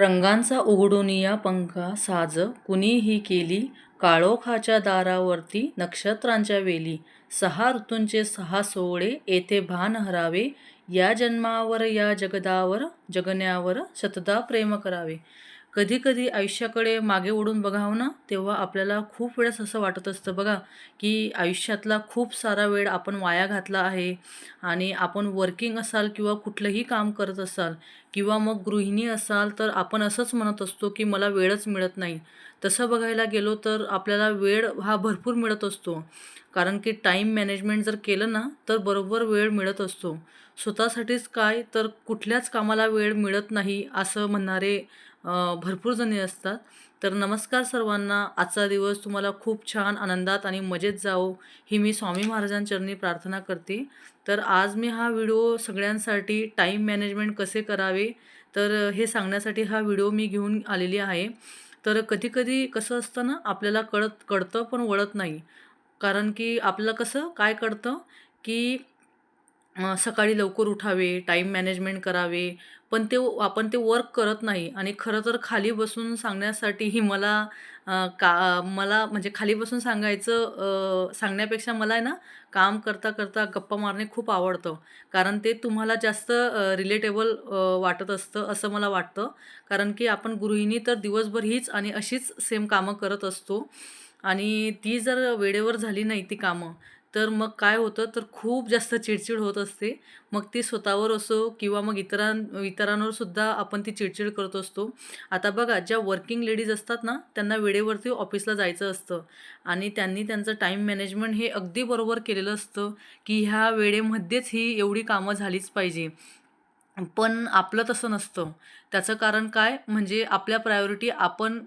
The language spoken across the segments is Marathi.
रंगांचा उघडूनिया पंखा साज कुणीही केली काळोखाच्या दारावरती नक्षत्रांच्या वेली सहा ऋतूंचे सहा सोहळे येथे भान हरावे या जन्मावर या जगदावर जगण्यावर शतदा प्रेम करावे. कधीकधी आयुष्याकडे मागे ओढून बघावं हो ना तेव्हा आपल्याला खूप वेळेस असं वाटत असतं बघा की आयुष्यातला खूप सारा वेळ आपण वाया घातला आहे आणि आपण वर्किंग असाल किंवा कुठलंही काम करत असाल किंवा मग गृहिणी असाल तर आपण असंच म्हणत असतो की मला वेळच मिळत नाही. तसं बघायला गेलो तर आपल्याला वेळ हा भरपूर मिळत असतो. कारण की टाईम मॅनेजमेंट जर केलं ना तर बरोबर वेळ मिळत असतो. स्वतःसाठीच काय तर कुठल्याच कामाला वेळ मिळत नाही असं म्हणणारे भरपूर जणी असतात. तर नमस्कार सर्वांना. आजचा दिवस तुम्हाला खूप छान आनंदात आणि मजेत जावो ही मी स्वामी महाराजांचरणी प्रार्थना करते. तर आज मी हा व्हिडिओ सगळ्यांसाठी टाईम मॅनेजमेंट कसे करावे तर हे सांगण्यासाठी हा व्हिडिओ मी घेऊन आलेली आहे. तर कधीकधी कसं असतं ना आपल्याला कळत कळतं पण वळत नाही. कारण की आपल्याला कसं काय कळतं की सकाळी लवकर उठावे टाईम मॅनेजमेंट करावे. पण ते आपण ते वर्क करत नाही. आणि खरं तर खाली बसून सांगण्यासाठीही मला का मला म्हणजे खाली बसून सांगायचं सांगण्यापेक्षा मला आहे ना काम करता करता गप्पा मारणे खूप आवडतं. कारण ते तुम्हाला जास्त रिलेटेबल वाटत असतं असं मला वाटतं. कारण की आपण गृहिणी तर दिवसभर हीच आणि अशीच सेम कामं करत असतो. आणि ती जर वेळेवर झाली नाही ती कामं तर मग काय होतं तर खूप जास्त चिडचिड होत असते. मग ती स्वतःवर असो किंवा मग इतरां इतरांवर सुद्धा आपण ती चिडचिड करत असतो. आता बघा ज्या वर्किंग लेडीज असतात ना त्यांना वेळेवरती ऑफिसला जायचं असतं. आणि त्यांनी त्यांचं टाईम मॅनेजमेंट हे अगदी बरोबर केलेलं असतं की ह्या वेळेमध्येच ही एवढी कामं झालीच पाहिजे. पण आपलं तसं नसतं. त्याचं कारण काय? म्हणजे आपल्या प्रायोरिटी आपण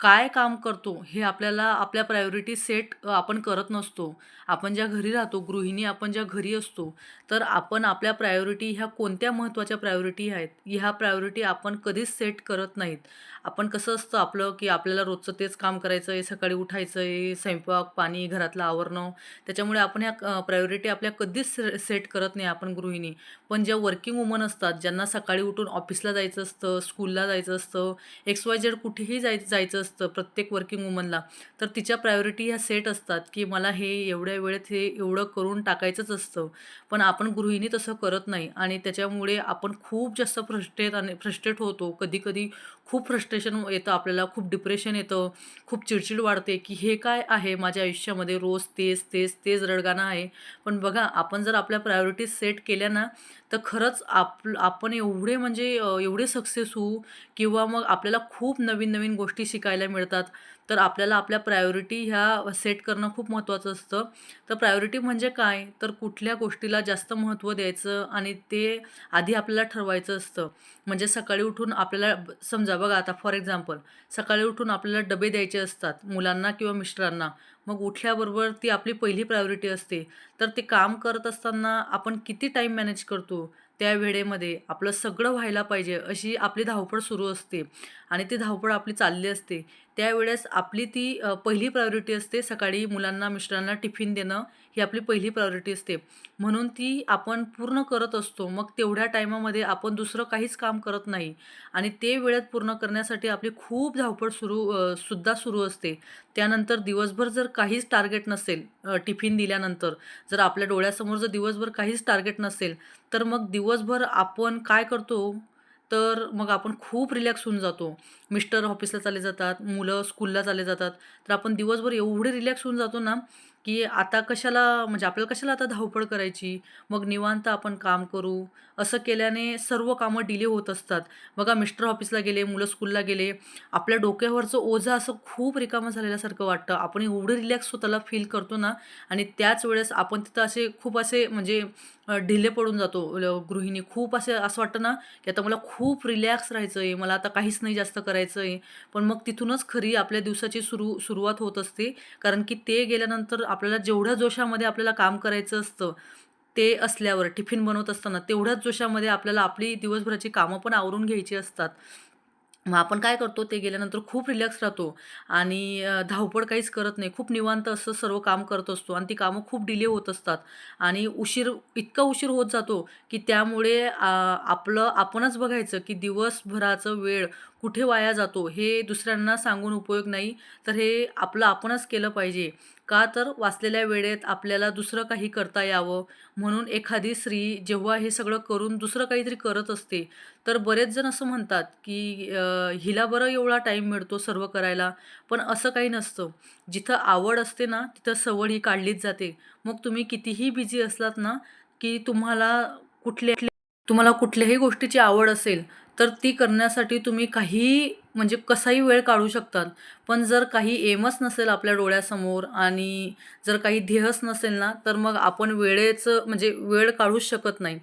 काय काम करतो हे आपल्याला आपल्या प्रायोरिटी सेट आपण करत नसतो. आपण ज्या घरी राहतो गृहिणी आपण ज्या घरी असतो तर आपण आपल्या प्रायोरिटी ह्या कोणत्या महत्त्वाच्या प्रायोरिटी आहेत ह्या प्रायोरिटी आपण कधीच सेट करत नाहीत. आपण कसं असतं आपलं की आपल्याला रोजचं तेच काम करायचं आहे सकाळी उठायचं आहे स्वयंपाक पाणी घरातलं आवरणं त्याच्यामुळे आपण ह्या प्रायोरिटी आपल्या कधीच सेट करत नाही आपण गृहिणी. पण ज्या वर्किंग वुमन असतात ज्यांना सकाळी उठून ऑफिसला जायचं असतं स्कूलला जायचं असतं एक्स वाय जेड कुठेही जाय जायचं असतं प्रत्येक वर्किंग वुमनला तर तिच्या प्रायोरिटी ह्या सेट असतात की मला हे एवढ्या वेळेत हे एवढं करून टाकायचंच असतं. पण आपण गृहिणी तसं करत नाही आणि त्याच्यामुळे आपण खूप जास्त फ्रस्ट्रेट आणि फ्रस्ट्रेट होतो. कधी कधी खूप फ्रस्ट्रेशन येतं आपल्याला खूप डिप्रेशन येतं खूप चिडचिड वाढते की हे काय आहे? माझ्या आयुष्यामध्ये रोज तेच तेच तेच रडगाणं आहे. पण बघा आपण जर आपल्या प्रायोरिटीज सेट केल्या ना तर खरंच आप आपण एवढे म्हणजे एवढे सक्सेस होऊ किंवा मग आपल्याला खूप नवीन नवीन गोष्टी शिकायला मिळतात. तर आपल्याला आपल्या प्रायोरिटी ह्या सेट करणं खूप महत्त्वाचं असतं. तर प्रायोरिटी म्हणजे काय? तर कुठल्या गोष्टीला जास्त महत्त्व द्यायचं आणि ते आधी आपल्याला ठरवायचं असतं. म्हणजे सकाळी उठून आपल्याला समजा बघा आता फॉर एक्झाम्पल सकाळी उठून आपल्याला डबे द्यायचे असतात मुलांना किंवा मिस्टरांना. मग उठल्याबरोबर ती आपली पहिली प्रायोरिटी असते. तर ते काम करत असताना आपण किती टाईम मॅनेज करतो? त्या वेळेमध्ये आपलं सगळं व्हायला पाहिजे अशी आपली धावपळ सुरू असते. आणि ती धावपळ आपली चालली असते. त्यावेळेस आपली ती पहिली प्रायोरिटी असते सकाळी मुलांना मिस्टरांना टिफिन देणं ही आपली पहिली प्रायोरिटी असते. म्हणून ती आपण पूर्ण करत असतो. मग तेवढ्या टायमामध्ये आपण दुसरं काहीच काम करत नाही. आणि ते वेळेत पूर्ण करण्यासाठी आपली खूप धावपळ सुरू सुद्धा सुरू असते. त्यानंतर दिवसभर जर काहीच टार्गेट नसेल टिफिन दिल्यानंतर जर आपल्या डोळ्यासमोर जर दिवसभर काहीच टार्गेट नसेल तर मग दिवसभर आपण काय करतो? तर मग आपण खूप रिलॅक्स होऊन जातो. मिस्टर ऑफिसला चालले जातात मुलं स्कूलला चालले जातात. तर आपण दिवसभर एवढे रिलॅक्स होऊन जातो ना की आता कशाला म्हणजे आपल्याला कशाला आता धावपळ करायची? मग निवांत आपण काम करू. असं केल्याने सर्व कामं डिले होत असतात. बघा मिस्टर ऑफिसला गेले मुलं स्कूलला गेले आपल्या डोक्यावरचं ओझं असं खूप रिकामं झालेल्यासारखं वाटतं. आपण एवढं रिलॅक्स स्वतःला फील करतो ना आणि त्याच वेळेस आपण तिथं असे खूप असे म्हणजे ढिले पडून जातो. गृहिणी खूप असे असं वाटतं ना की आता मला खूप रिलॅक्स राहायचं आहे मला आता काहीच नाही जास्त करायचं आहे पण मग तिथूनच खरी आपल्या दिवसाची सुरू सुरुवात होत असते. कारण की ते गेल्यानंतर आपल्याला जेवढ्या जोशामध्ये आपल्याला काम करायचं असतं ते असल्यावर टिफिन बनवत असताना तेवढ्याच जोशामध्ये आपल्याला आपली दिवसभराची कामं पण आवरून घ्यायची असतात. मग आपण काय करतो ते गेल्यानंतर खूप रिलॅक्स राहतो आणि धावपळ काहीच करत नाही. खूप निवांत असं सर्व काम करत असतो आणि ती कामं खूप डिले होत असतात. आणि उशीर इतका उशीर होत जातो की त्यामुळे आपलं आपणच बघायचं की दिवसभराचं वेळ कुठे वाया जातो हे दुसऱ्यांना सांगून उपयोग नाही. तर हे आपलं आपणच केलं पाहिजे. का तर वाचलेल्या वेळेत आपल्याला दुसरं काही करता यावं? म्हणून एखादी स्त्री जेव्हा हे सगळं करून दुसरं काहीतरी करत असते तर बरेच जण असं म्हणतात की हिला बरं एवढा टाईम मिळतो सर्व करायला पण असं काही नसतं. जिथं आवड असते ना तिथं सवड ही काढलीच जाते. मग तुम्ही कितीही बिझी असलात ना की तुम्हाला कुठल्या तुम्हाला कुठल्याही गोष्टीची आवड असेल तर ती करण्यासाठी तुम्ही काही म्हणजे कसाही वेळ काढू शकतात. पण जर काही एमच नसेल आपल्या डोळ्यासमोर आणि जर काही ध्येयच नसेल ना तर मग आपण वेळेचं म्हणजे वेळ काढूच शकत नाही.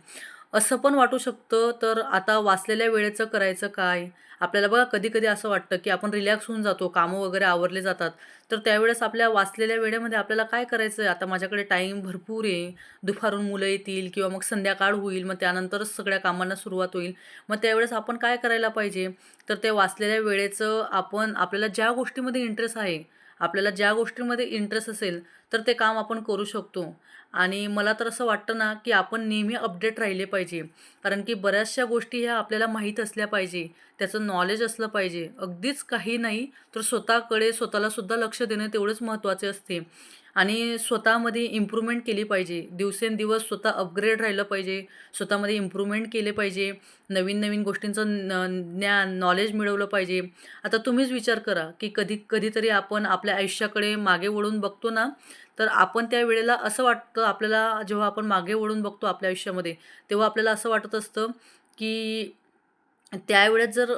असं पण वाटू शकतं. तर आता वाचलेल्या वेळेचं करायचं काय? आपल्याला बघा कधी कधी असं वाटतं की आपण रिलॅक्स होऊन जातो कामं वगैरे आवरले जातात. तर त्यावेळेस आपल्या वाचलेल्या वेळेमध्ये आपल्याला काय करायचं आहे आता माझ्याकडे टाईम भरपूर आहे. दुपारून मुलं येतील किंवा मग संध्याकाळ होईल मग त्यानंतरच सगळ्या कामांना सुरुवात होईल. मग त्यावेळेस आपण काय करायला पाहिजे? तर त्या वाचलेल्या वेळेचं आपण आपल्याला ज्या गोष्टीमध्ये इंटरेस्ट आहे आपल्याला ज्या गोष्टींमध्ये इंटरेस्ट असेल तर ते काम आपण करू शकतो. आणि मला तर असं वाटतं ना की आपण नेहमी अपडेट राहिले पाहिजे. कारण की बऱ्याचशा गोष्टी ह्या आपल्याला माहीत असल्या पाहिजे. त्याचं नॉलेज असलं पाहिजे. अगदीच काही नाही तर स्वतःकडे स्वतःला सुद्धा लक्ष देणं तेवढंच महत्त्वाचे असते. आणि स्वतःमध्ये इम्प्रूव्हमेंट केली पाहिजे. दिवसेंदिवस स्वतः अपग्रेड राहिलं पाहिजे. स्वतःमध्ये इम्प्रूव्हमेंट केले पाहिजे. नवीन नवीन गोष्टींचं न ज्ञान नॉलेज मिळवलं पाहिजे. आता तुम्हीच विचार करा की कधी कधीतरी आपण आपल्या आयुष्याकडे मागे वळून बघतो ना तर आपण त्या वेळेला असं वाटतं आपल्याला जेव्हा आपण मागे वळून बघतो आपल्या आयुष्यामध्ये तेव्हा आपल्याला असं वाटत असतं की त्यावेळेस जर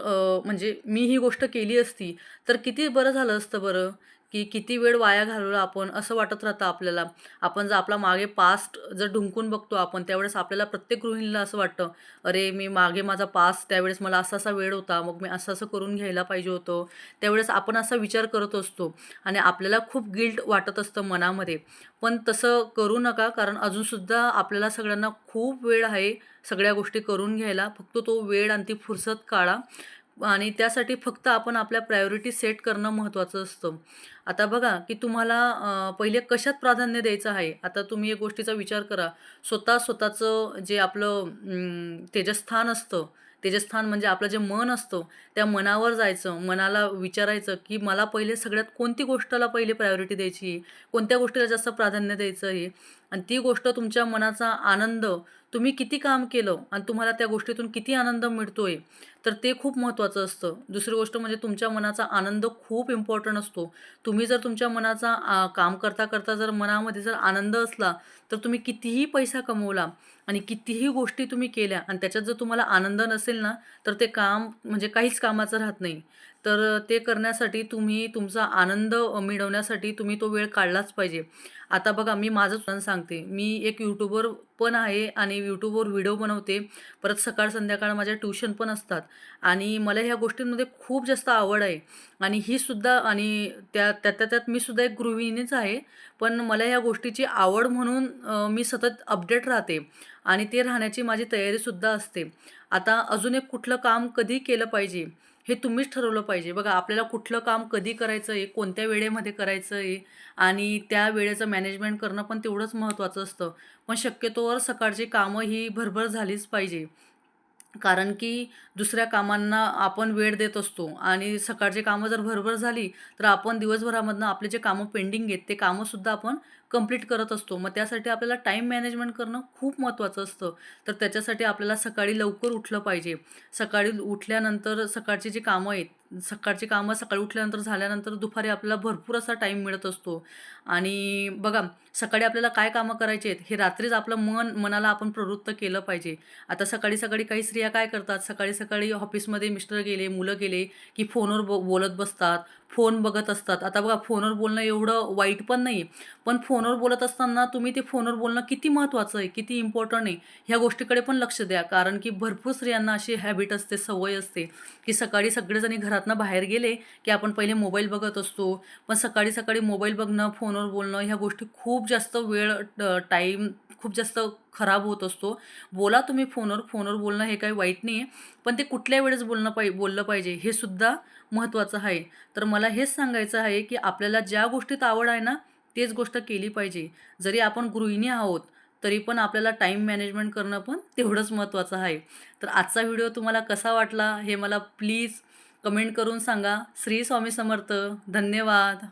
म्हणजे मी ही गोष्ट केली असती, तर किती बरं झालं असतं बरं, की किती वेळ वाया घालवला आपण असं वाटत राहतं आपल्याला. आपण जर आपला मागे पास्ट जर ढुंकून बघतो आपण, त्यावेळेस आपल्याला प्रत्येक गृहिणीला असं वाटतं, "अरे, मी मागे माझा पास्ट त्यावेळेस मला असा-असा वेळ होता, मग मी असं-असं करून घ्यायला पाहिजे होतं." त्यावेळेस आपण असा विचार करत असतो आणि आपल्याला खूप गिल्ट वाटत असतं मनामध्ये. पण तसं करू नका, कारण अजूनसुद्धा आपल्याला सगळ्यांना खूप वेळ आहे सगळ्या गोष्टी करून घ्यायला. फक्त तो वेळ आणि ती फुरसत काढा आणि त्यासाठी फक्त आपण आपल्या प्रायोरिटी सेट करणं महत्त्वाचं असतं. आता बघा, की तुम्हाला पहिले कशात प्राधान्य द्यायचं आहे. आता तुम्ही एक गोष्टीचा विचार करा. स्वतः स्वतःचं जे आपलं तेजस्थान असतं, तेजस्थान म्हणजे आपलं जे मन असतं, त्या मनावर जायचं. मनाला विचारायचं, की मला पहिले सगळ्यात कोणती गोष्टीला पहिले प्रायोरिटी द्यायची आहे, कोणत्या गोष्टीला जास्त प्राधान्य द्यायचं आहे आणि ती गोष्ट तुमच्या मनाचा आनंद तुम्ही किती काम केलं आणि तुम्हाला त्या गोष्टीतून किती आनंद मिळतो आहे तर ते खूप महत्त्वाचं असतं. दुसरी गोष्ट म्हणजे तुमच्या मनाचा आनंद खूप इम्पॉर्टंट असतो. तुम्ही जर तुमच्या मनाचा आ, काम करता करता जर मनामध्ये जर आनंद असला, तर तुम्ही कितीही पैसा कमवला आणि कितीही गोष्टी तुम्ही केल्या आणि त्याच्यात जर तुम्हाला आनंद नसेल ना, तर ते काम म्हणजे काहीच कामाचं राहत नाही. तर ते करण्यासाठी तुम्ही तुमचा आनंद मिळवण्यासाठी तुम्ही तो वेळ काढलाच पाहिजे. आता बघा मी माझंच पण सांगते. मी एक यूट्यूबर पण आहे आणि यूट्यूबवर व्हिडिओ बनवते. परत सकाळ संध्याकाळ माझ्या ट्यूशन पण असतात आणि मला ह्या गोष्टींमध्ये खूप जास्त आवड आहे आणि ही सुद्धा आणि त्या त्या त्यात मी सुद्धा एक गृहिणीच आहे. पण मला ह्या गोष्टीची आवड म्हणून मी सतत अपडेट राहते आणि ते राहण्याची माझी तयारीसुद्धा असते. आता अजून एक कुठलं काम कधी केलं पाहिजे, हे तुम्हीच ठरवलं पाहिजे. बघा आपल्याला कुठलं काम कधी करायचं आहे, कोणत्या वेळेमध्ये करायचं आहे आणि त्या वेळेचं मॅनेजमेंट करणं पण तेवढंच महत्त्वाचं असतं. पण शक्यतोवर सकाळची कामं ही भरभर झालीच पाहिजे. कारण की दुसऱ्या कामांना आपण वेळ देत असतो आणि सकाळची कामं जर भरभर झाली, तर आपण दिवसभरामधनं आपले जे कामं पेंडिंग आहेत, ते कामंसुद्धा आपण कंप्लीट करत असतो. मग त्यासाठी आपल्याला टाईम मॅनेजमेंट करणं खूप महत्त्वाचं असतं. तर त्याच्यासाठी आपल्याला सकाळी लवकर उठलं पाहिजे. सकाळी उठल्यानंतर सकाळची जी कामं आहेत, सकाळची कामं सकाळी उठल्यानंतर झाल्यानंतर दुपारी आपल्याला भरपूर असा टाईम मिळत असतो. आणि बघा सकाळी आपल्याला काय कामं करायचे आहेत, हे रात्रीच आपलं मन मनाला आपण प्रवृत्त केलं पाहिजे. आता सकाळी-सकाळी काही स्त्रिया काय करतात, सकाळी-सकाळी ऑफिसमध्ये मिस्टर गेले, मुलं गेले, की फोनवर बो बोलत बसतात, फोन बघत असतात. आता बघा फोनवर बोलणं एवढं वाईट पण नाही पण फोनवर बोलत असताना तुम्ही ते फोनवर बोलणं किती महत्त्वाचं आहे, किती इम्पॉर्टंट आहे, ह्या गोष्टीकडे पण लक्ष द्या. कारण की भरपूर स्त्रियांना अशी हॅबिट असते, सवय असते, की सकाळी सगळेजणी घरातनं बाहेर गेले की आपण पहिले मोबाईल बघत असतो पण सकाळी सकाळी मोबाईल बघणं फोनवर बोलणं ह्या गोष्टी खूप जास्त वेळ टाईम खूप जास्त खराब होत असतो. बोला तुम्ही फोनवर फोनवर बोलणं हे काही वाईट नाही आहे पण ते कुठल्या वेळेस बोलणं पाहि बोललं पाहिजे हे सुद्धा महत्त्वाचं आहे. तर मला हेच सांगायचं आहे की आपल्याला ज्या गोष्टीत आवड आहे ना तेच गोष्ट केली पाहिजे. जरी आपण गृहिणी आहोत तरी पण आपल्याला टाईम मॅनेजमेंट करणं पण तेवढंच महत्त्वाचं आहे. तर आजचा व्हिडिओ तुम्हाला कसा वाटला हे मला प्लीज कमेंट करून सांगा. श्री स्वामी समर्थ. धन्यवाद.